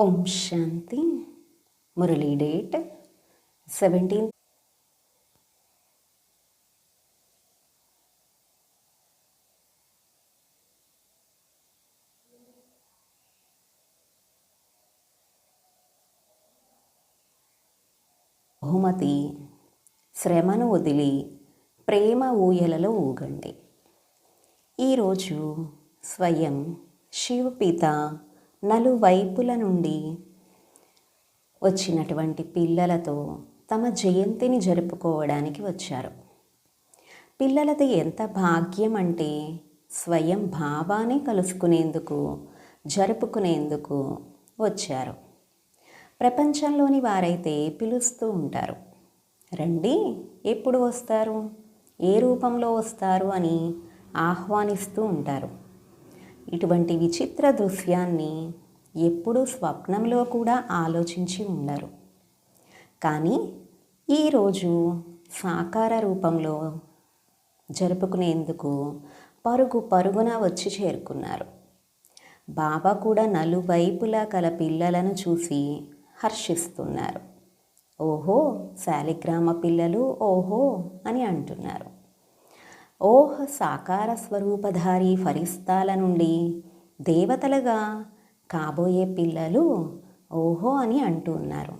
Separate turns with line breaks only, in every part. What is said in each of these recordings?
ఓం శాంతి. మురళీ date seventeen. బహుమతి శ్రమను వదిలి ప్రేమ ఊయలలో ఊగండి. ఈరోజు స్వయం శివపిత నలువైపుల నుండి వచ్చినటువంటి పిల్లలతో తమ జయంతిని జరుపుకోవడానికి వచ్చారు. పిల్లలది ఎంత భాగ్యం అంటే స్వయం భావాన్ని కలుసుకునేందుకు జరుపుకునేందుకు వచ్చారు. ప్రపంచంలోని వారైతే పిలుస్తూ ఉంటారు. రండి ఎప్పుడు వస్తారు? ఏ రూపంలో వస్తారు? అని ఆహ్వానిస్తూ ఉంటారు. ఇటువంటి విచిత్ర దృశ్యాన్ని ఎప్పుడూ స్వప్నంలో కూడా ఆలోచించి ఉండరు. కానీ ఈరోజు సాకార రూపంలో జరుపుకునేందుకు పరుగు పరుగున వచ్చి చేరుకున్నారు. బాబా కూడా నలువైపులా కల పిల్లలను చూసి హర్షిస్తున్నారు. ఓహో శాలిగ్రామ పిల్లలు ఓహో అని అంటున్నారు. ఓహ సాకార స్వరూపధారి ఫరిస్తాల నుండి దేవతలుగా కాబోయే పిల్లలు ఓహో అని అంటున్నారు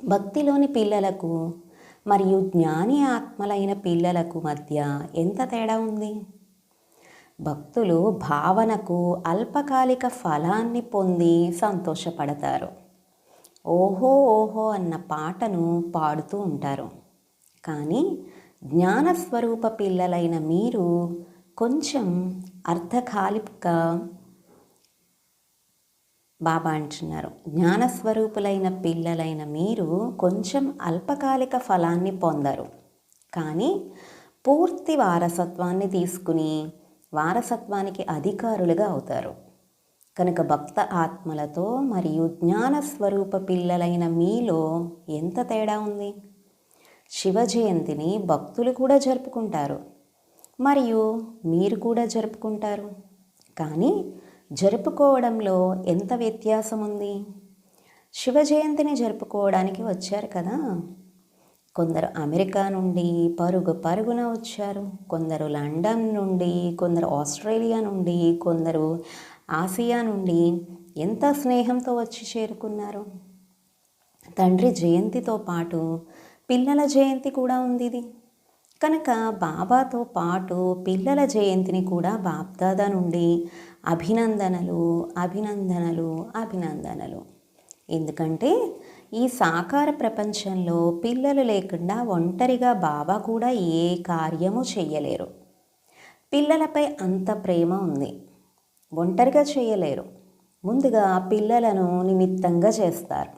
భక్తిలోని పిల్లలకు మరియు జ్ఞాని ఆత్మలైన పిల్లలకు మధ్య ఎంత తేడా ఉంది? భక్తులు భావనకు అల్పకాలిక ఫలాన్ని పొంది సంతోషపడతారు. ఓహో ఓహో అన్న పాటను పాడుతూ ఉంటారు. కానీ జ్ఞానస్వరూప పిల్లలైన మీరు కొంచెం అర్ధకాలిక బాబా అంటున్నారు. జ్ఞానస్వరూపులైన పిల్లలైన మీరు కొంచెం అల్పకాలిక ఫలాన్ని పొందరు. కానీ పూర్తి వారసత్వాన్ని తీసుకుని వారసత్వానికి అధికారులుగా అవుతారు. కనుక భక్త ఆత్మలతో మరియు జ్ఞానస్వరూప పిల్లలైన మీలో ఎంత తేడా ఉంది? శివ జయంతిని భక్తులు కూడా జరుపుకుంటారు. మరియు మీరు కూడా జరుపుకుంటారు. కానీ జరుపుకోవడంలో ఎంత వ్యత్యాసం ఉంది? శివ జయంతిని జరుపుకోవడానికి వచ్చారు కదా. కొందరు అమెరికా నుండి పరుగు పరుగున వచ్చారు. కొందరు లండన్ నుండి కొందరు ఆస్ట్రేలియా నుండి కొందరు ఆసియా నుండి ఎంత స్నేహంతో వచ్చి చేరుకున్నారు? తండ్రి జయంతితో పాటు పిల్లల జయంతి కూడా ఉంది ఇది కనుక బాబాతో పాటు పిల్లల జయంతిని కూడా బాప్దాదా నుండి అభినందనలు అభినందనలు అభినందనలు. ఎందుకంటే ఈ సాకార ప్రపంచంలో పిల్లలు లేకుండా ఒంటరిగా బాబా కూడా ఏ కార్యము చేయలేరు పిల్లలపై అంత ప్రేమ ఉంది. ఒంటరిగా చేయలేరు ముందుగా పిల్లలను నిమిత్తంగా చేస్తారు.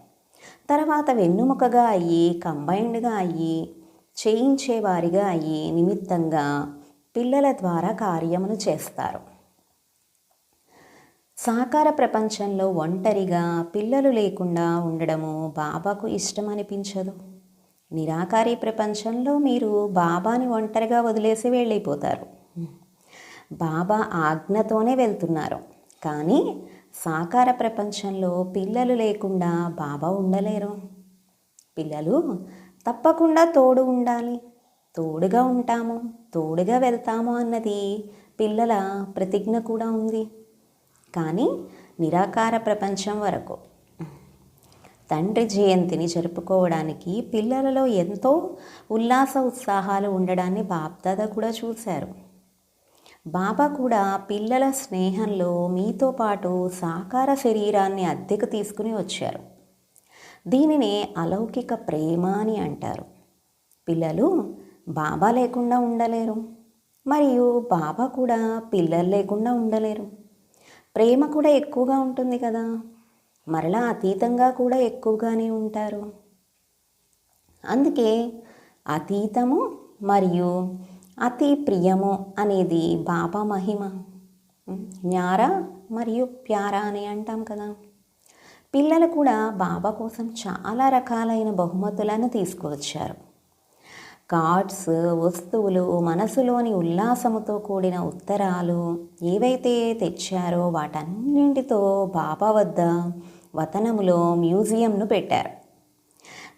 తర్వాత వెన్నుముకగా అయ్యి కంబైన్డ్గా అయ్యి చేయించేవారిగా అయ్యి నిమిత్తంగా పిల్లల ద్వారా కార్యమును చేస్తారు. సాకార ప్రపంచంలో ఒంటరిగా పిల్లలు లేకుండా ఉండడము బాబాకు ఇష్టం అనిపించదు నిరాకారి ప్రపంచంలో మీరు బాబాని ఒంటరిగా వదిలేసి వెళ్ళిపోతారు. బాబా ఆజ్ఞతోనే వెళ్తున్నారు. కానీ సాకార ప్రపంచంలో పిల్లలు లేకుండా బాబా ఉండలేరు. పిల్లలు తప్పకుండా తోడు ఉండాలి. తోడుగా ఉంటాము తోడుగా వెళ్తాము అన్నది పిల్లల ప్రతిజ్ఞ కూడా ఉంది. కానీ నిరాకార ప్రపంచం వరకు తండ్రి జయంతిని జరుపుకోవడానికి పిల్లలలో ఎంతో ఉల్లాస ఉత్సాహాలు ఉండడాన్ని బాప్దాద కూడా చూశారు. బాబా కూడా పిల్లల స్నేహంలో మీతో పాటు సాకార శరీరాన్ని అద్దెకు తీసుకుని వచ్చారు. దీనినే అలౌకిక ప్రేమ అని అంటారు. పిల్లలు బాబా లేకుండా ఉండలేరు. మరియు బాబా కూడా పిల్లలు లేకుండా ఉండలేరు. ప్రేమ కూడా ఎక్కువగా ఉంటుంది కదా. మరలా అతీతంగా కూడా ఎక్కువగానే ఉంటారు. అందుకే అతీతము మరియు అతి ప్రియము అనేది బాబా మహిమ. న్యారా మరియు ప్యారా అని అంటాం కదా. పిల్లలు కూడా బాబా కోసం చాలా రకాలైన బహుమతులను తీసుకువచ్చారు. కార్డ్స్ వస్తువులు మనసులోని ఉల్లాసముతో కూడిన ఉత్తరాలు ఏవైతే తెచ్చారో వాటన్నింటితో బాబా వద్ద వతనములో మ్యూజియంను పెట్టారు.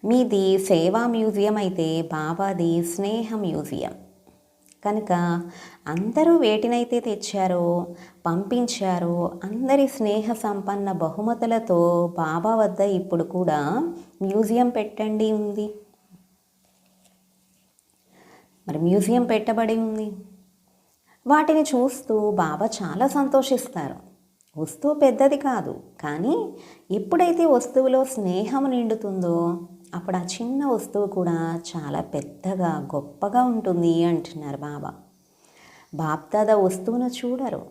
మీది సేవా మ్యూజియం అయితే బాబాది స్నేహ మ్యూజియం. కనుక అందరూ వేటినైతే తెచ్చారో పంపించారో అందరి స్నేహ సంపన్న బహుమతులతో బాబా వద్ద ఇప్పుడు కూడా మ్యూజియం పెట్టండి ఉంది. మరి మ్యూజియం పెట్టబడి ఉంది. వాటిని చూస్తూ బాబా చాలా సంతోషిస్తారు. వస్తువు పెద్దది కాదు కానీ ఎప్పుడైతే వస్తువులో స్నేహం నిండుతుందో అప్పుడు ఆ చిన్న వస్తువు కూడా చాలా పెద్దగా గొప్పగా ఉంటుంది అంటున్నారు బాబా. బాప్దాద వస్తువును చూడరు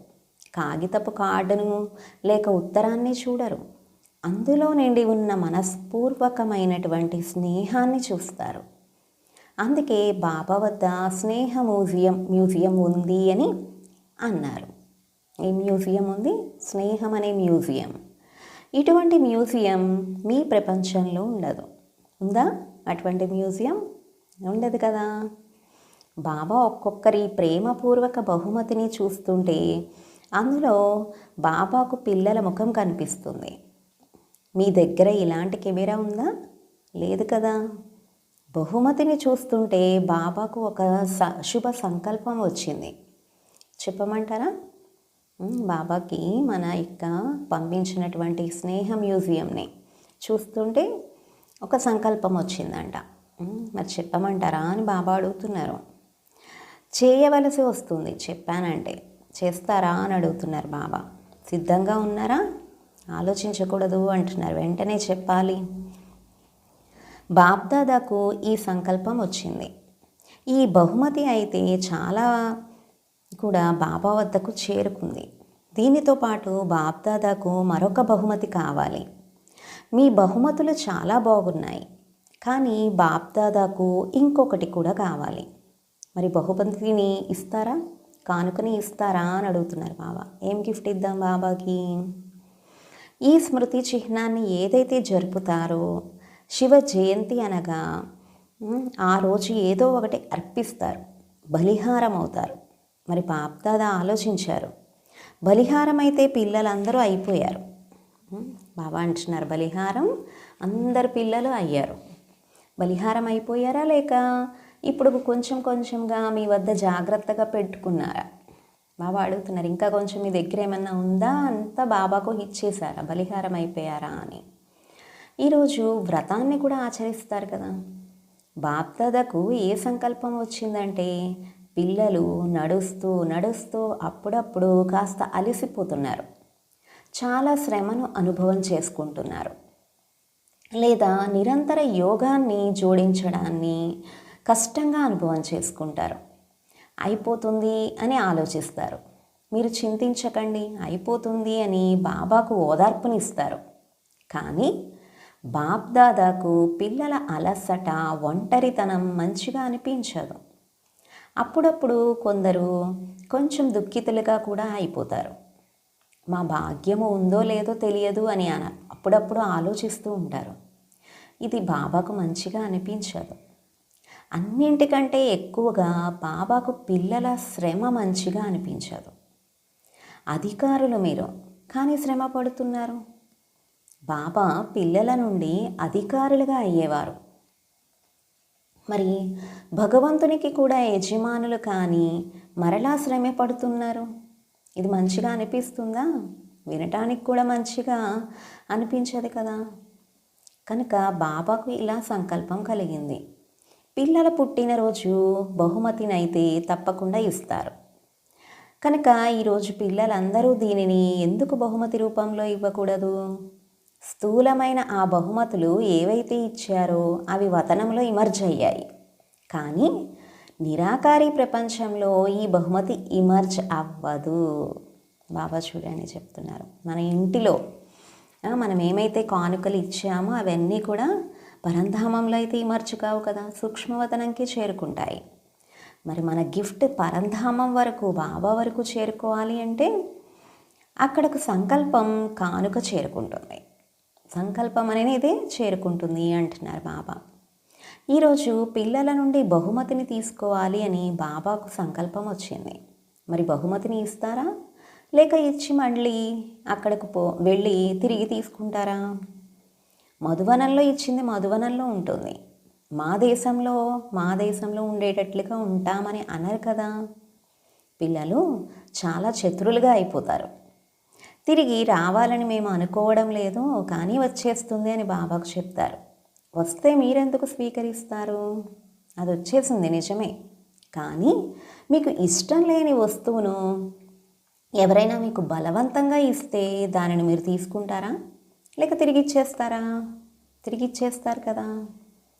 కాగితపు కార్డును లేక ఉత్తరాన్ని చూడరు. అందులో నిండి ఉన్న మనస్పూర్వకమైనటువంటి స్నేహాన్ని చూస్తారు. అందుకే బాబా వద్ద స్నేహ మ్యూజియం మ్యూజియం ఉంది అని అన్నారు. ఈ మ్యూజియం ఉంది స్నేహం అనే మ్యూజియం. ఇటువంటి మ్యూజియం మీ ప్రపంచంలో ఉండదు. ఉందా? అటువంటి మ్యూజియం? ఉండదు కదా. బాబా ఒక్కొక్కరి ప్రేమపూర్వక బహుమతిని చూస్తుంటే అందులో బాబాకు పిల్లల ముఖం కనిపిస్తుంది. మీ దగ్గర ఇలాంటి కెమెరా ఉందా? లేదు కదా. బహుమతిని చూస్తుంటే బాబాకు ఒక స శుభ సంకల్పం వచ్చింది. చెప్పమంటారా? బాబాకి మన ఇక్క పంపించినటువంటి స్నేహ మ్యూజియంని చూస్తుంటే ఒక సంకల్పం వచ్చిందంట. మరి చెప్పమంటారా? అని బాబా అడుగుతున్నారు. చేయవలసి వస్తుంది చెప్పానంటే. చేస్తారా? అని అడుగుతున్నారు బాబా. సిద్ధంగా ఉన్నారా? ఆలోచించకూడదు అంటున్నారు. వెంటనే చెప్పాలి. బాప్దాదాకు ఈ సంకల్పం వచ్చింది. ఈ బహుమతి అయితే చాలా కూడా బాబా వద్దకు చేరుకుంది. దీనితో పాటు బాప్దాదాకు మరొక బహుమతి కావాలి. మీ బహుమతులు చాలా బాగున్నాయి. కానీ బాప్దాదాకు ఇంకొకటి కూడా కావాలి. మరి బహుమతిని ఇస్తారా? కానుకని ఇస్తారా అని అడుగుతున్నారు బాబా ఏం గిఫ్ట్ ఇద్దాం బాబాకి? ఈ స్మృతి చిహ్నాన్ని ఏదైతే జరుపుతారో శివ జయంతి అనగా ఆ రోజు ఏదో ఒకటి అర్పిస్తారు. బలిహారం అవుతారు. మరి బాప్దాదా ఆలోచించారు. బలిహారం అయితే పిల్లలందరూ అయిపోయారు. బాబా అంటున్నారు బలిహారం? అందరు పిల్లలు అయ్యారు. బలిహారం అయిపోయారా లేక ఇప్పుడు కొంచెం కొంచెంగా మీ వద్ద జాగ్రత్తగా పెట్టుకున్నారా? బాబా అడుగుతున్నారు ఇంకా కొంచెం మీ దగ్గర ఏమన్నా ఉందా? అంతా బాబాకు ఇచ్చేసారా బలిహారం అయిపోయారా అని. ఈరోజు వ్రతాన్ని కూడా ఆచరిస్తారు కదా. బాప్దాదకు ఏ సంకల్పం వచ్చిందంటే పిల్లలు నడుస్తూ నడుస్తూ అప్పుడప్పుడు కాస్త అలసిపోతున్నారు. చాలా శ్రమను అనుభవం చేసుకుంటున్నారు. లేదా నిరంతర యోగాన్ని జోడించడాన్ని కష్టంగా అనుభవం చేసుకుంటారు. అయిపోతుంది అని ఆలోచిస్తారు. మీరు చింతించకండి అయిపోతుంది అని బాబాకు ఓదార్పునిస్తారు. కానీ బాప్దాదాకు పిల్లల అలసట ఒంటరితనం మంచిగా అనిపించదు. అప్పుడప్పుడు కొందరు కొంచెం దుఃఖితులుగా కూడా అయిపోతారు. మా భాగ్యము ఉందో లేదో తెలియదు అని అన అప్పుడప్పుడు ఆలోచిస్తూ ఉంటారు. ఇది బాబాకు మంచిగా అనిపించదు. అన్నింటికంటే ఎక్కువగా బాబాకు పిల్లల శ్రమ మంచిగా అనిపించదు. అధికారులు మీరు కానీ శ్రమ పడుతున్నారు. బాబా పిల్లల నుండి అధికారులుగా అయ్యేవారు. మరి భగవంతునికి కూడా యజమానులు కానీ మరలా శ్రమ పడుతున్నారు? ఇది మంచిగా అనిపిస్తుందా? వినటానికి కూడా మంచిగా అనిపించదు కదా. కనుక బాబాకు ఇలా సంకల్పం కలిగింది. పిల్లల పుట్టినరోజు బహుమతినైతే తప్పకుండా ఇస్తారు. కనుక ఈరోజు పిల్లలందరూ దీనిని ఎందుకు బహుమతి రూపంలో ఇవ్వకూడదు? స్థూలమైన ఆ బహుమతులు ఏవైతే ఇచ్చారో అవి వతనంలో ఇమర్జ్ అయ్యాయి. కానీ నిరాకారి ప్రపంచంలో ఈ బహుమతి ఇమర్జ్ అవ్వదు. బాబా చూడండి చెప్తున్నారు. మన ఇంటిలో మనం ఏమైతే కానుకలు ఇచ్చామో అవన్నీ కూడా పరంధామంలో అయితే ఇమర్చు కావు కదా సూక్ష్మవతనంకి చేరుకుంటాయి. మరి మన గిఫ్ట్ పరంధామం వరకు బాబా వరకు చేరుకోవాలి అంటే అక్కడకు సంకల్పం కానుక చేరుకుంటుంది. సంకల్పం అనేది చేరుకుంటుంది అంటున్నారు బాబా. ఈరోజు పిల్లల నుండి బహుమతిని తీసుకోవాలి అని బాబాకు సంకల్పం వచ్చింది. మరి బహుమతిని ఇస్తారా? లేక ఇచ్చి మళ్ళీ అక్కడికి పో వెళ్ళి తిరిగి తీసుకుంటారా? మధువనంలో ఇచ్చింది మధువనంలో ఉంటుంది. మా దేశంలో మా దేశంలో ఉండేటట్లుగా ఉంటామని అనరు కదా. పిల్లలు చాలా చతురులుగా అయిపోతారు. తిరిగి రావాలని మేము అనుకోవడం లేదు కానీ వచ్చేస్తుంది అని బాబాకు చెప్తారు. వస్తే మీరెందుకు స్వీకరిస్తారు? అది వచ్చేసింది నిజమే. కానీ మీకు ఇష్టం లేని వస్తువును ఎవరైనా మీకు బలవంతంగా ఇస్తే దానిని మీరు తీసుకుంటారా? లేక తిరిగి ఇచ్చేస్తారా తిరిగి ఇచ్చేస్తారు కదా.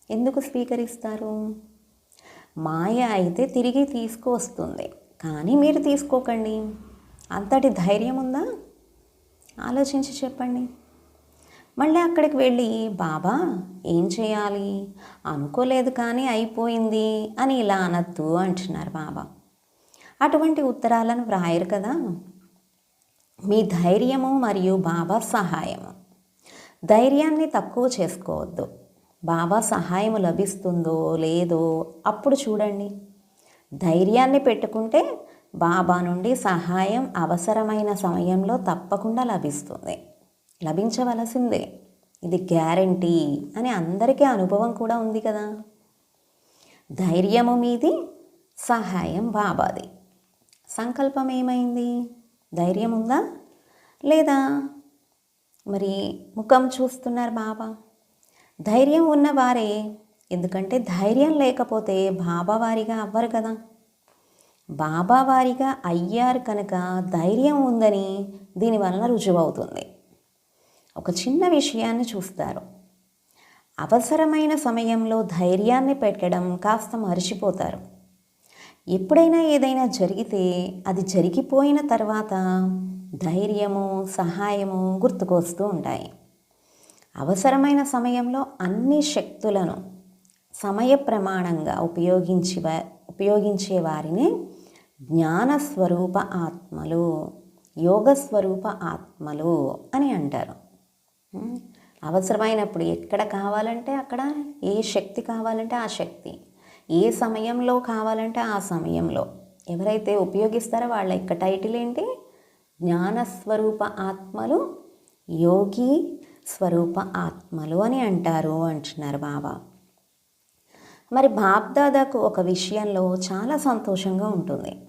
ఎందుకు స్వీకరిస్తారు? మాయ అయితే తిరిగి తీసుకువస్తుంది. కానీ మీరు తీసుకోకండి. అంతటి ధైర్యం ఉందా ఆలోచించి చెప్పండి. మళ్ళీ అక్కడికి వెళ్ళి బాబా ఏం చేయాలి? అనుకోలేదు కానీ అయిపోయింది అని ఇలా అనద్దు అంటున్నారు బాబా. అటువంటి ఉత్తరాలను వ్రాయరు కదా. మీ ధైర్యము మరియు బాబా సహాయము. ధైర్యాన్ని తక్కువ చేసుకోవద్దు. బాబా సహాయం లభిస్తుందో లేదో అప్పుడు చూడండి. ధైర్యాన్ని పెట్టుకుంటే బాబా నుండి సహాయం అవసరమైన సమయంలో తప్పకుండా లభిస్తుంది. లభించవలసిందే. ఇది గ్యారంటీ అని అందరికీ అనుభవం కూడా ఉంది కదా. ధైర్యము మీది సహాయం బాబాది. సంకల్పం ఏమైంది? ధైర్యం ఉందా? లేదా? మరి ముఖం చూస్తున్నారు బాబా. ధైర్యం ఉన్నవారే ఎందుకంటే ధైర్యం లేకపోతే బాబా వారిగా అవ్వరు కదా. బాబా వారిగా అయ్యారు కనుక ధైర్యం ఉందని దీనివలన రుజువవుతుంది. ఒక చిన్న విషయాన్ని చూస్తారు. అవసరమైన సమయంలో ధైర్యాన్ని పెట్టడం కాస్త మర్చిపోతారు. ఎప్పుడైనా ఏదైనా జరిగితే అది జరిగిపోయిన తర్వాత ధైర్యము సహాయము గుర్తుకొస్తూ ఉంటాయి. అవసరమైన సమయంలో అన్ని శక్తులను సమయ ప్రమాణంగా ఉపయోగించి ఉపయోగించే వారిని జ్ఞానస్వరూప ఆత్మలు యోగస్వరూప ఆత్మలు అని అంటారు. అవసరమైనప్పుడు ఎక్కడ కావాలంటే అక్కడ ఏ శక్తి కావాలంటే ఆ శక్తి. ఏ సమయంలో కావాలంటే ఆ సమయంలో. ఎవరైతే ఉపయోగిస్తారో వాళ్ళ యొక్క టైటిల్ ఏంటి? జ్ఞానస్వరూప ఆత్మలు యోగి స్వరూప ఆత్మలు అని అంటారు అంటున్నారు బాబా. మరి బాబ్దాదాకు ఒక విషయంలో చాలా సంతోషంగా ఉంటుంది.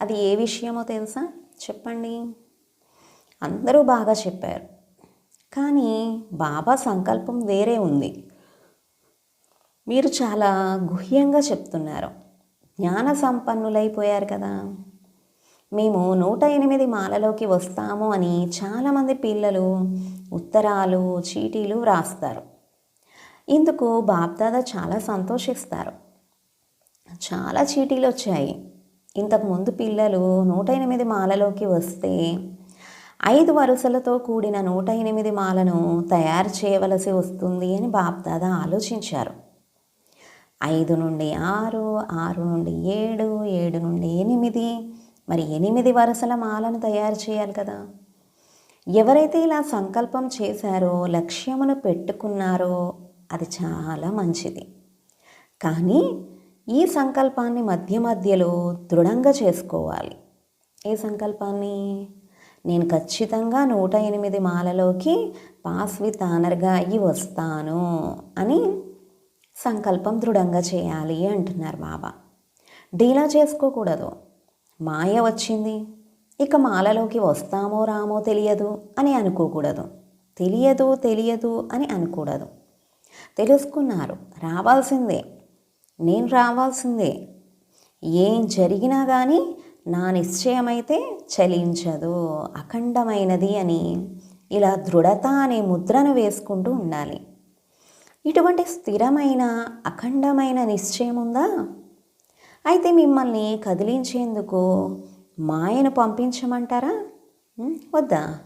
అది ఏ విషయమో తెలుసా? చెప్పండి. అందరూ బాగా చెప్పారు. కానీ బాబా సంకల్పం వేరే ఉంది. మీరు చాలా గుహ్యంగా చెప్తున్నారు. జ్ఞాన సంపన్నులైపోయారు కదా. మేము నూట ఎనిమిది మాలలోకి వస్తాము అని చాలామంది పిల్లలు ఉత్తరాలు చీటీలు వ్రాస్తారు. ఇందుకు బాప్దాదా చాలా సంతోషిస్తారు. చాలా చీటీలు వచ్చాయి. ఇంతకుముందు పిల్లలు నూట ఎనిమిది మాలలోకి వస్తే ఐదు వరుసలతో కూడిన నూట ఎనిమిది మాలను తయారు చేయవలసి వస్తుంది అని బాప్దాద ఆలోచించారు. ఐదు నుండి ఆరు ఆరు నుండి ఏడు ఏడు నుండి ఎనిమిది మరి ఎనిమిది వరుసల మాలను తయారు చేయాలి కదా. ఎవరైతే ఇలా సంకల్పం చేశారో లక్ష్యమును పెట్టుకున్నారో అది చాలా మంచిది. కానీ ఈ సంకల్పాన్ని మధ్య మధ్యలో దృఢంగా చేసుకోవాలి. ఏ సంకల్పాన్ని? నేను ఖచ్చితంగా నూట ఎనిమిది మాలలోకి పాస్ విత్ ఆనర్గా అయ్యి వస్తాను అని సంకల్పం దృఢంగా చేయాలి అంటున్నారు బాబా. డీలా చేసుకోకూడదు. మాయ వచ్చింది. ఇక మాలలోకి వస్తామో రామో తెలియదు అని అనుకోకూడదు. తెలియదు తెలియదు అని అనకూడదు తెలుసుకున్నారు. రావాల్సిందే. నేను రావాల్సిందే. ఏం జరిగినా కానీ నా నిశ్చయమైతే చలించదు అఖండమైనది అని ఇలా దృఢత అనే ముద్రను వేసుకుంటూ ఉండాలి. ఇటువంటి స్థిరమైన అఖండమైన నిశ్చయం ఉందా? అయితే మిమ్మల్ని కదిలించేందుకు మాయను పంపించమంటారా? వద్దా?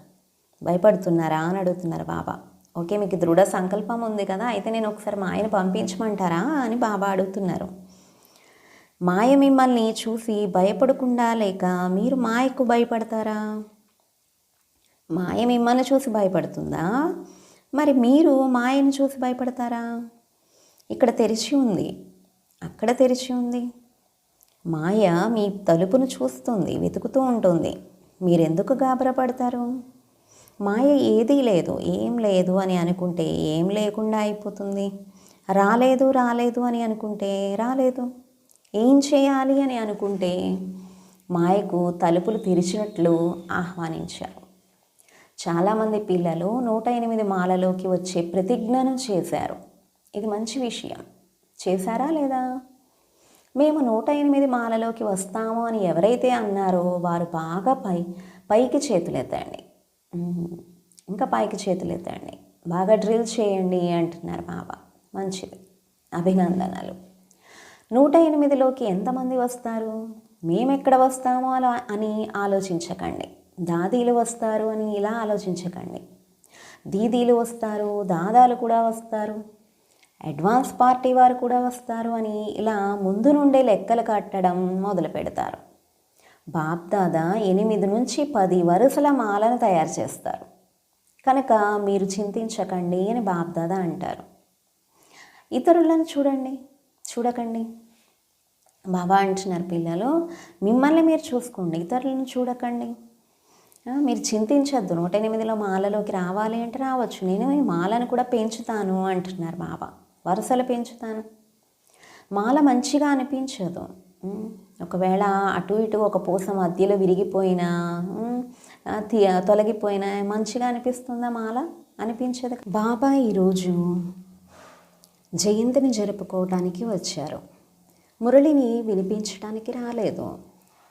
భయపడుతున్నారా అని అడుగుతున్నారు బాబా. ఓకే మీకు దృఢ సంకల్పం ఉంది కదా అయితే నేను ఒకసారి మాయను పంపించమంటారా అని బాబా అడుగుతున్నారు. మాయ మిమ్మల్ని చూసి భయపడకుండా లేక మీరు మాయకు భయపడతారా? మాయ మిమ్మల్ని చూసి భయపడుతుందా? మరి మీరు మాయను చూసి భయపడతారా? ఇక్కడ తెరిచి ఉంది. అక్కడ తెరిచి ఉంది. మాయ మీ తలుపును చూస్తుంది వెతుకుతూ ఉంటుంది. మీరెందుకు గాబరపడతారు మాయ ఏదీ లేదు ఏం లేదు అని అనుకుంటే ఏం లేకుండా అయిపోతుంది? రాలేదు రాలేదు అని అనుకుంటే రాలేదు. ఏం చేయాలి అని అనుకుంటే మాయకు తలుపులు తెరిచినట్లు ఆహ్వానించారు. చాలామంది పిల్లలు నూట ఎనిమిది మాలలోకి వచ్చే ప్రతిజ్ఞను చేశారు. ఇది మంచి విషయం. చేశారా లేదా? మేము నూట ఎనిమిది మాలలోకి వస్తాము అని ఎవరైతే అన్నారో వారు బాగా పై పైకి చేతులెత్తండి. ఇంకా పైకి చేతులెత్తండి. బాగా డ్రిల్ చేయండి అంటున్నారు బాబా. మంచిది. అభినందనలు. నూట ఎనిమిదిలోకి ఎంతమంది వస్తారు? మేమెక్కడ వస్తామో అలా అని ఆలోచించకండి. దాదీలు వస్తారు అని ఇలా ఆలోచించకండి. దీదీలు వస్తారు దాదాలు కూడా వస్తారు అడ్వాన్స్ పార్టీ వారు కూడా వస్తారు అని ఇలా ముందు నుండే లెక్కలు కట్టడం మొదలు పెడతారు. బాప్దాదా ఎనిమిది నుంచి పది వరుసల మాలను తయారు చేస్తారు. కనుక మీరు చింతించకండి అని బాప్దాదా అంటారు. ఇతరులను చూడండి. చూడకండి. బాబా అంటున్నారు పిల్లలు మిమ్మల్ని మీరు చూసుకోండి ఇతరులను చూడకండి. మీరు చింతించద్దు నూట ఎనిమిదిలో మాలలోకి రావాలి అంటే రావచ్చు నేను ఈ మాలను కూడా పెంచుతాను అంటున్నారు బాబా. వరుసలు పెంచుతాను. మాల మంచిగా అనిపించదు. ఒకవేళ అటు ఇటు ఒక పూస మధ్యలో విరిగిపోయినా తొలగిపోయినా మంచిగా అనిపిస్తుందా మాల? అనిపించదు బాబా ఈరోజు జయంతిని జరుపుకోవడానికి వచ్చారు. మురళిని వినిపించడానికి రాలేదు.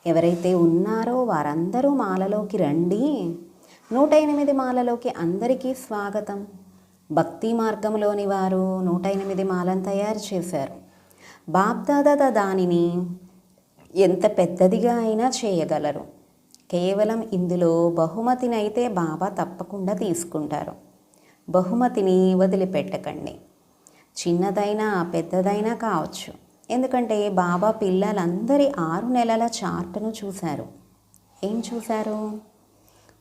ఎవరైతే ఉన్నారో వారందరూ మాలలోకి రండి. నూట ఎనిమిది మాలలోకి అందరికీ స్వాగతం. భక్తి మార్గంలోని వారు నూట ఎనిమిది మాలను తయారు చేశారు. బాప్దాదా దానిని ఎంత పెద్దదిగా అయినా చేయగలరు. కేవలం ఇందులో బహుమతినైతే బాబా తప్పకుండా తీసుకుంటారు. బహుమతిని వదిలిపెట్టకండి. చిన్నదైనా పెద్దదైనా కావచ్చు. ఎందుకంటే బాబా పిల్లలందరి ఆరు నెలల చార్ట్ను చూశారు. ఏం చూశారు?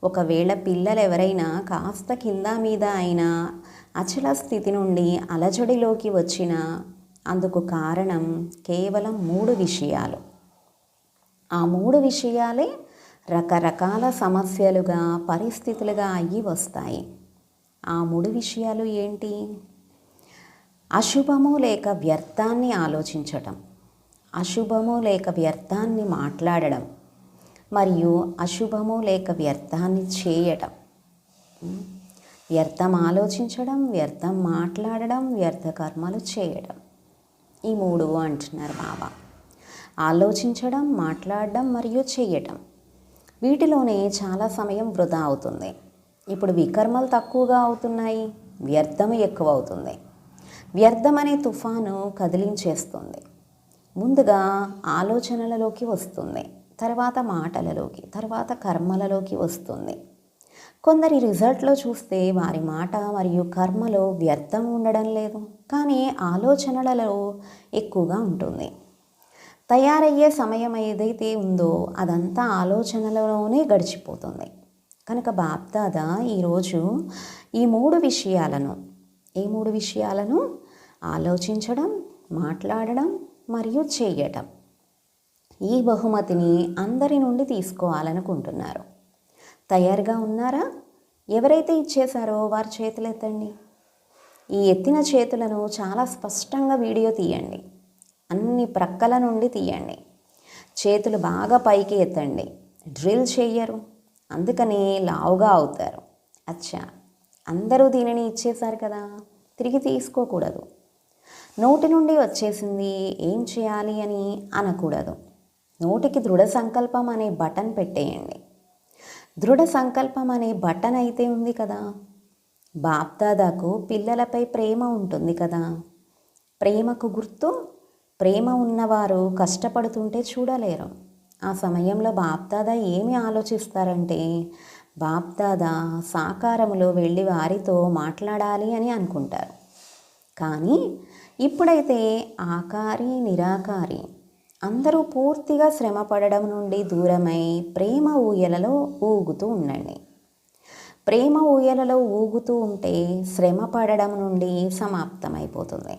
ఒకవేళ పిల్లలు ఎవరైనా కాస్త కింద మీద అయినా అచల స్థితి నుండి అలజడిలోకి వచ్చిన అందుకు కారణం కేవలం మూడు విషయాలు. ఆ మూడు విషయాలే రకరకాల సమస్యలుగా పరిస్థితులుగా అయ్యి వస్తాయి. ఆ మూడు విషయాలు ఏంటి? అశుభము లేక వ్యర్థాన్ని ఆలోచించటం అశుభము లేక వ్యర్థాన్ని మాట్లాడడం మరియు అశుభము లేక వ్యర్థాన్ని చేయటం. వ్యర్థం ఆలోచించడం వ్యర్థం మాట్లాడడం వ్యర్థ కర్మలు చేయడం ఈ మూడు అంటున్నారు బాబా. ఆలోచించడం మాట్లాడడం మరియు చేయటం. వీటిలోనే చాలా సమయం వృధా అవుతుంది. ఇప్పుడు వికర్మలు తక్కువగా అవుతున్నాయి వ్యర్థం ఎక్కువ అవుతుంది. వ్యర్థం అనే తుఫాను కదిలించేస్తుంది. ముందుగా ఆలోచనలలోకి వస్తుంది. తర్వాత మాటలలోకి తర్వాత కర్మలలోకి వస్తుంది. కొందరి రిజల్ట్లో చూస్తే వారి మాట మరియు కర్మలో వ్యర్థం ఉండడం లేదు. కానీ ఆలోచనలలో ఎక్కువగా ఉంటుంది. తయారయ్యే సమయం ఏదైతే ఉందో అదంతా ఆలోచనలలోనే గడిచిపోతుంది. కనుక బాప్దాదా ఈరోజు ఈ మూడు విషయాలను ఈ మూడు విషయాలను ఆలోచించడం మాట్లాడడం మరియు చేయటం. ఈ బహుమతిని అందరి నుండి తీసుకోవాలనుకుంటున్నారు. తయారుగా ఉన్నారా? ఎవరైతే ఇచ్చేశారో వారి చేతులు ఎత్తండి. ఈ ఎత్తిన చేతులను చాలా స్పష్టంగా వీడియో తీయండి. అన్ని ప్రక్కల నుండి తీయండి. చేతులు బాగా పైకి ఎత్తండి. డ్రిల్ చెయ్యరు. అందుకనే లావుగా అవుతారు. అచ్చా! అందరూ దీనిని ఇచ్చేశారు కదా! తిరిగి తీసుకోకూడదు. నోటి నుండి వచ్చేసింది ఏం చేయాలి అని అనకూడదు. నోటికి దృఢ సంకల్పం అనే బటన్ పెట్టేయండి. దృఢ సంకల్పం అనే బటన్ అయితే ఉంది కదా. బాప్దాదాకు పిల్లలపై ప్రేమ ఉంటుంది కదా. ప్రేమకు గుర్తు ప్రేమ ఉన్నవారు కష్టపడుతుంటే చూడలేరు. ఆ సమయంలో బాప్దాదా ఏమి ఆలోచిస్తారంటే బాప్దాదా సాకారములో వెళ్ళి వారితో మాట్లాడాలి అని అనుకుంటారు. కానీ ఇప్పుడైతే ఆకారి నిరాకారి అందరూ పూర్తిగా శ్రమ పడడం నుండి దూరమై ప్రేమ ఊయలలో ఊగుతూ ఉండండి. ప్రేమ ఊయలలో ఊగుతూ ఉంటే శ్రమ పడడం నుండి సమాప్తమైపోతుంది.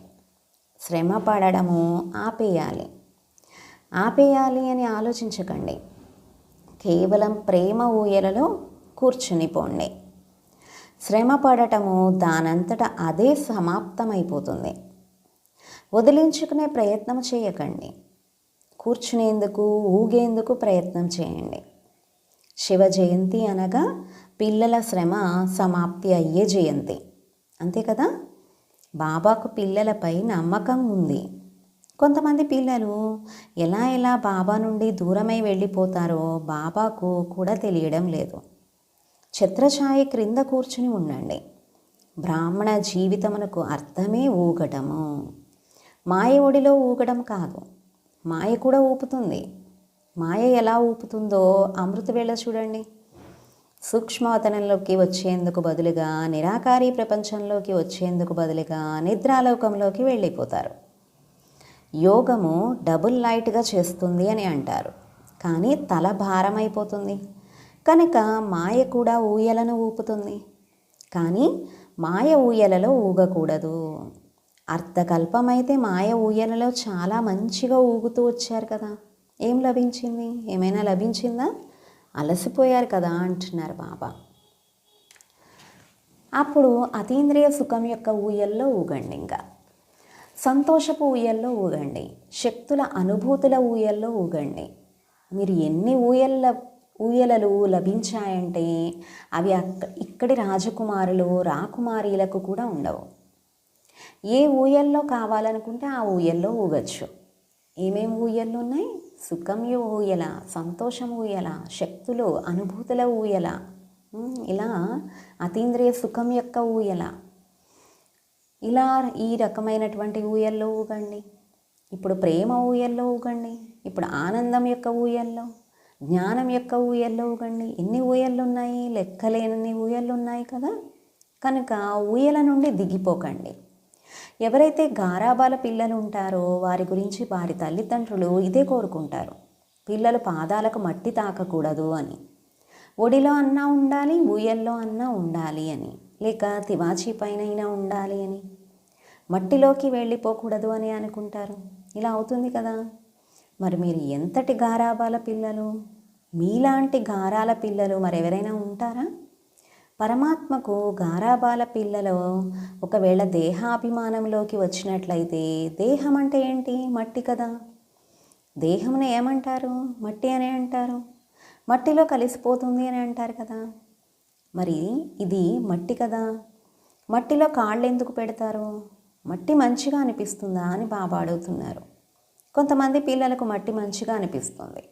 శ్రమ పడడము ఆపేయాలి. ఆపేయాలి అని ఆలోచించకండి. కేవలం ప్రేమ ఊయలలో కూర్చునిపోండి శ్రమ పడటము దానంతట అదే సమాప్తమైపోతుంది. వదిలించుకునే ప్రయత్నం చేయకండి. కూర్చునేందుకు ఊగేందుకు ప్రయత్నం చేయండి. శివ జయంతి అనగా పిల్లల శ్రమ సమాప్తి అయ్యే జయంతి. అంతే కదా? బాబాకు పిల్లలపై నమ్మకం ఉంది. కొంతమంది పిల్లలు ఎలా ఎలా బాబా నుండి దూరమై వెళ్ళిపోతారో బాబాకు కూడా తెలియడం లేదు. ఛత్రఛాయ క్రింద కూర్చుని ఉండండి. బ్రాహ్మణ జీవితమునకు అర్థమే ఊగటము. మాయ ఒడిలో ఊగడం కాదు. మాయ కూడా ఊపుతుంది. మాయ ఎలా ఊపుతుందో అమృత వేళ చూడండి. సూక్ష్మవతనంలోకి వచ్చేందుకు బదులుగా నిరాకారి ప్రపంచంలోకి వచ్చేందుకు బదులుగా నిద్రాలోకంలోకి వెళ్ళిపోతారు. యోగము డబుల్ లైట్గా చేస్తుంది అని అంటారు. కానీ తల భారమైపోతుంది. కనుక మాయ కూడా ఊయలను ఊపుతుంది. కానీ మాయ ఊయలలో ఊగకూడదు. అర్ధకల్పమైతే మాయ ఊయలలో చాలా మంచిగా ఊగుతూ వచ్చారు కదా. ఏం లభించింది? ఏమైనా లభించిందా? అలసిపోయారు కదా అంటున్నారు బాబా. అప్పుడు అతీంద్రియ సుఖం యొక్క ఊయల్లో ఊగండి ఇంకా. సంతోషపు ఊయల్లో ఊగండి. శక్తుల అనుభూతుల ఊయల్లో ఊగండి. మీరు ఎన్ని ఊయల్ల ఊయలలు లభించాయంటే అవి అక్క ఇక్కడి రాజకుమారులు రాకుమారీలకు కూడా ఉండవు. ఏ ఊయల్లో కావాలనుకుంటే ఆ ఊయల్లో ఊగచ్చు. ఏమేం ఊయలు ఉన్నాయి? సుఖం ఊయల సంతోషం ఊయల శక్తులు అనుభూతుల ఊయల. ఇలా అతీంద్రియ సుఖం యొక్క ఊయల. ఇలా ఈ రకమైనటువంటి ఊయల్లో ఊగండి. ఇప్పుడు ప్రేమ ఊయల్లో ఊగండి. ఇప్పుడు ఆనందం యొక్క ఊయల్లో జ్ఞానం యొక్క ఊయల్లో ఊగండి. ఎన్ని ఊయళ్ళు ఉన్నాయి లెక్కలేనన్ని ఊయళ్ళు ఉన్నాయి కదా. కనుక ఊయల నుండి దిగిపోకండి. ఎవరైతే గారాబాల పిల్లలు ఉంటారో వారి గురించి వారి తల్లిదండ్రులు ఇదే కోరుకుంటారు. పిల్లలు పాదాలకు మట్టి తాకకూడదు అని. ఒడిలో అన్నా ఉండాలి ఊయల్లో అన్నా ఉండాలి అని. లేక తివాచీ పైనైనా ఉండాలి అని. మట్టిలోకి వెళ్ళిపోకూడదు అని అనుకుంటారు. ఇలా అవుతుంది కదా. మరి మీరు ఎంతటి గారాబాల పిల్లలు? మీలాంటి గారాల పిల్లలు మరెవరైనా ఉంటారా? పరమాత్మకు గారాబాల పిల్లలు ఒకవేళ దేహాభిమానంలోకి వచ్చినట్లయితే దేహం అంటే ఏంటి? మట్టి కదా. దేహంను ఏమంటారు? మట్టి అనే అంటారు. మట్టిలో కలిసిపోతుంది అని అంటారు కదా. మరి ఇది మట్టి కదా. మట్టిలో కాళ్ళు ఎందుకు పెడతారు? మట్టి మంచిగా అనిపిస్తుందా అని బాబా అడుగుతున్నారు. కొంతమంది పిల్లలకు మట్టి మంచిగా అనిపిస్తుంది.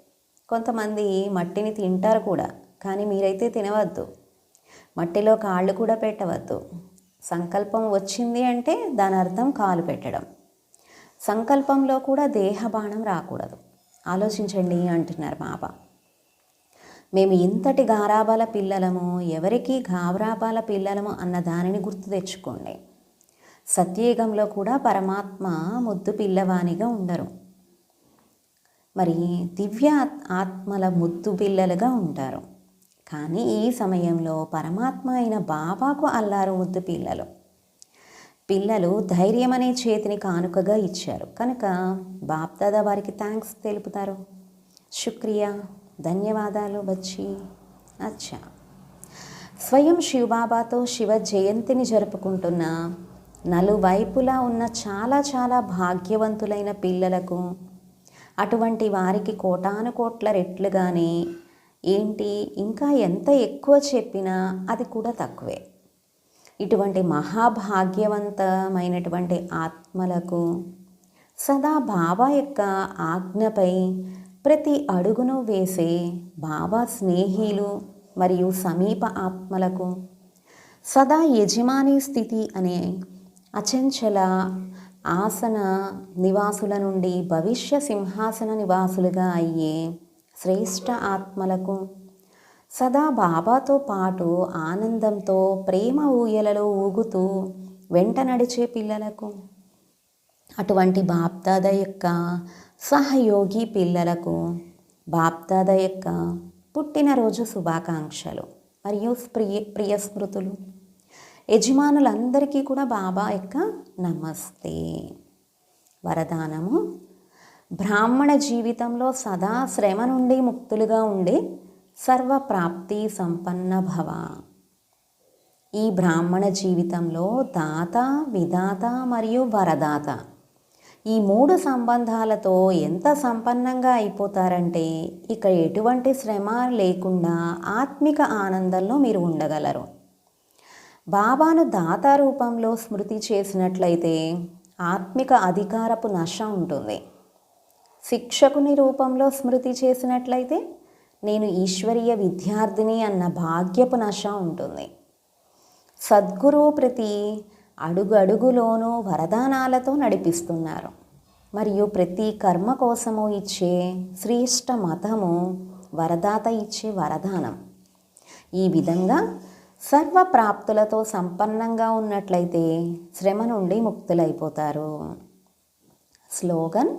కొంతమంది మట్టిని తింటారు కూడా కానీ మీరైతే తినవద్దు. మట్టిలో కాళ్ళు కూడా పెట్టవద్దు. సంకల్పం వచ్చింది అంటే దాని అర్థం కాలు పెట్టడం. సంకల్పంలో కూడా దేహ బాణం రాకూడదు. ఆలోచించండి అంటున్నారు బాబా మేము ఇంతటి గారాబాల పిల్లలము ఎవరికి గాబరాబాల పిల్లలము అన్న దానిని గుర్తు తెచ్చుకోండి. సత్యయుగంలో కూడా పరమాత్మ ముద్దు పిల్లవానిగా ఉండరు. మరి దివ్య ఆత్మల ముద్దు పిల్లలుగా ఉంటారు. కానీ ఈ సమయంలో పరమాత్మ అయిన బాబాకు అల్లారు ముద్దు పిల్లలు. పిల్లలు ధైర్యం అనే చేతిని కానుకగా ఇచ్చారు. కనుక బాప్దాదా వారికి థ్యాంక్స్ తెలుపుతారు. శుక్రియా ధన్యవాదాలు బచ్చి. అచ్చా. స్వయం శివబాబాతో శివ జయంతిని జరుపుకుంటున్న నలువైపులా ఉన్న చాలా చాలా భాగ్యవంతులైన పిల్లలకు అటువంటి వారికి కోటాను కోట్ల రెట్లుగానే ఏంటి? ఇంకా ఎంత ఎక్కువ చెప్పినా అది కూడా తక్కువే. ఇటువంటి మహాభాగ్యవంతమైనటువంటి ఆత్మలకు సదా బాబా యొక్క ఆజ్ఞపై ప్రతి అడుగును వేసే బాబా స్నేహిలు మరియు సమీప ఆత్మలకు సదా యజమాని స్థితి అనే అచంచల ఆసన నివాసుల నుండి భవిష్య సింహాసన నివాసులుగా అయ్యే శ్రేష్ఠ ఆత్మలకు. సదా బాబాతో పాటు ఆనందంతో ప్రేమ ఊయలలో ఊగుతూ వెంట నడిచే పిల్లలకు. అటువంటి బాప్దాద యొక్క సహయోగి పిల్లలకు బాప్దాద యొక్క పుట్టినరోజు శుభాకాంక్షలు మరియు ప్రియ ప్రియ స్మృతులు యజమానులందరికీ కూడా బాబా యొక్క నమస్తే. వరదానము. బ్రాహ్మణ జీవితంలో సదా శ్రమ నుండి ముక్తులుగా ఉండే సర్వప్రాప్తి సంపన్న భవ. ఈ బ్రాహ్మణ జీవితంలో దాత విధాత మరియు వరదాత ఈ మూడు సంబంధాలతో ఎంత సంపన్నంగా అయిపోతారంటే ఇక ఎటువంటి శ్రమ లేకుండా ఆత్మిక ఆనందంలో మీరు ఉండగలరు. బాబాను దాత రూపంలో స్మృతి చేసినట్లయితే ఆత్మిక అధికారపు నశ ఉంటుంది. శిక్షకుని రూపంలో స్మృతి చేసినట్లయితే నేను ఈశ్వరీయ విద్యార్థిని అన్న భాగ్యపు నశ ఉంటుంది. సద్గురువు ప్రతి అడుగు అడుగులోనూ వరదానాలతో నడిపిస్తున్నారు. మరియు ప్రతి కర్మ కోసము ఇచ్చే శ్రేష్ట మతము వరదాత ఇచ్చే వరదానం. ఈ విధంగా సర్వ ప్రాప్తులతో సంపన్నంగా ఉన్నట్లయితే శ్రమ నుండి ముక్తులైపోతారు. స్లోగన్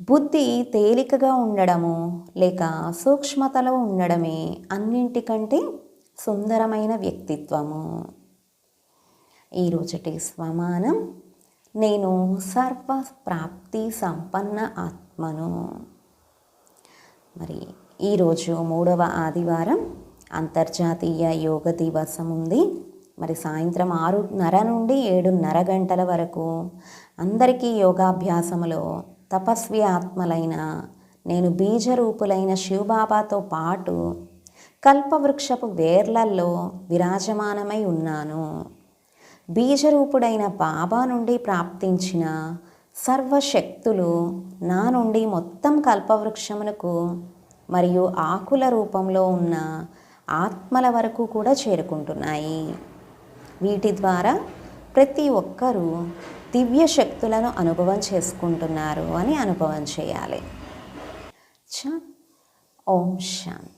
బుద్ధి తేలికగా ఉండడము లేక సూక్ష్మతలో ఉండడమే అన్నింటికంటే సుందరమైన వ్యక్తిత్వము. ఈరోజటి స్వమానం నేను సర్వ ప్రాప్తి సంపన్న ఆత్మను. మరి ఈరోజు మూడవ ఆదివారం అంతర్జాతీయ యోగ దివసం ఉంది. మరి సాయంత్రం ఆరున్నర నుండి ఏడున్నర గంటల వరకు అందరికీ యోగాభ్యాసములో తపస్వి ఆత్మలైన నేను బీజరూపులైన శివబాబాతో పాటు కల్పవృక్షపు వేర్లల్లో విరాజమానమై ఉన్నాను. బీజరూపుడైన బాబా నుండి ప్రాప్తించిన సర్వశక్తులు నా నుండి మొత్తం కల్పవృక్షమునకు మరియు ఆకుల రూపంలో ఉన్న ఆత్మల వరకు కూడా చేరుకుంటున్నాయి. వీటి ద్వారా ప్రతి ఒక్కరూ దివ్య శక్తులను అనుభవం చేసుకుంటున్నారు అని అనుభవం చేయాలి. చ ఓం శాంతి.